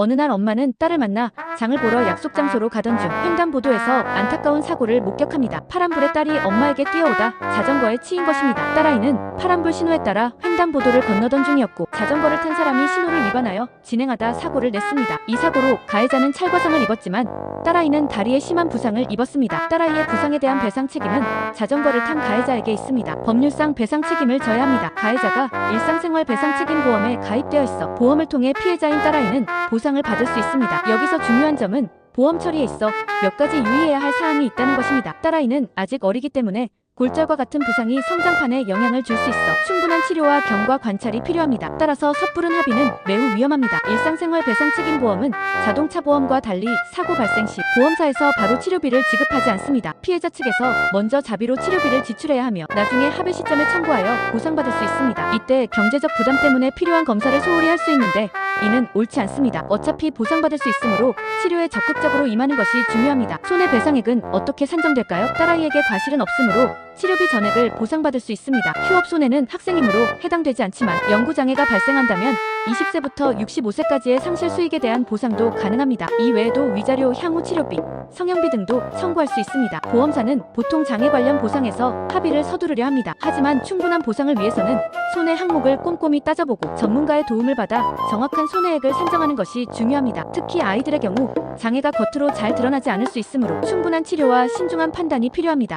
어느 날 엄마는 딸을 만나 장을 보러 약속 장소로 가던 중 횡단보도에서 안타까운 사고를 목격합니다. 파란불에 딸이 엄마에게 뛰어오다 자전거에 치인 것입니다. 딸아이는 파란불 신호에 따라 횡단보도를 건너던 중이었고 자전거를 탄 사람이 신호를 위반하여 진행하다 사고를 냈습니다. 이 사고로 가해자는 찰과상을 입었지만 딸아이는 다리에 심한 부상을 입었습니다. 딸아이의 부상에 대한 배상 책임은 자전거를 탄 가해자에게 있습니다. 법률상 배상 책임을 져야 합니다. 가해자가 일상생활 배상 책임 보험에 가입되어 있어 보험을 통해 피해자인 딸아이는 보상을 받을 수 있습니다. 여기서 중요한 점은 보험 처리에 있어 몇 가지 유의해야 할 사항이 있다는 것입니다. 딸아이는 아직 어리기 때문에 골절과 같은 부상이 성장판에 영향을 줄 수 있어 충분한 치료와 경과 관찰이 필요합니다. 따라서 섣부른 합의는 매우 위험합니다. 일상생활 배상 책임 보험은 자동차 보험과 달리 사고 발생 시 보험사에서 바로 치료비를 지급하지 않습니다. 피해자 측에서 먼저 자비로 치료비를 지출해야 하며 나중에 합의 시점에 청구하여 보상받을 수 있습니다. 이때 경제적 부담 때문에 필요한 검사를 소홀히 할 수 있는데 이는 옳지 않습니다. 어차피 보상받을 수 있으므로 치료에 적극적으로 임하는 것이 중요합니다. 손해배상액은 어떻게 산정될까요? 딸아이에게 과실은 없으므로 치료비 전액을 보상받을 수 있습니다. 휴업 손해는 학생이므로 해당되지 않지만 연구장애가 발생한다면 20세부터 65세까지의 상실 수익에 대한 보상도 가능합니다. 이 외에도 위자료, 향후 치료비, 성형비 등도 청구할 수 있습니다. 보험사는 보통 장애 관련 보상에서 합의를 서두르려 합니다. 하지만 충분한 보상을 위해서는 손해 항목을 꼼꼼히 따져보고 전문가의 도움을 받아 정확한 손해액을 산정하는 것이 중요합니다. 특히 아이들의 경우 장애가 겉으로 잘 드러나지 않을 수 있으므로 충분한 치료와 신중한 판단이 필요합니다.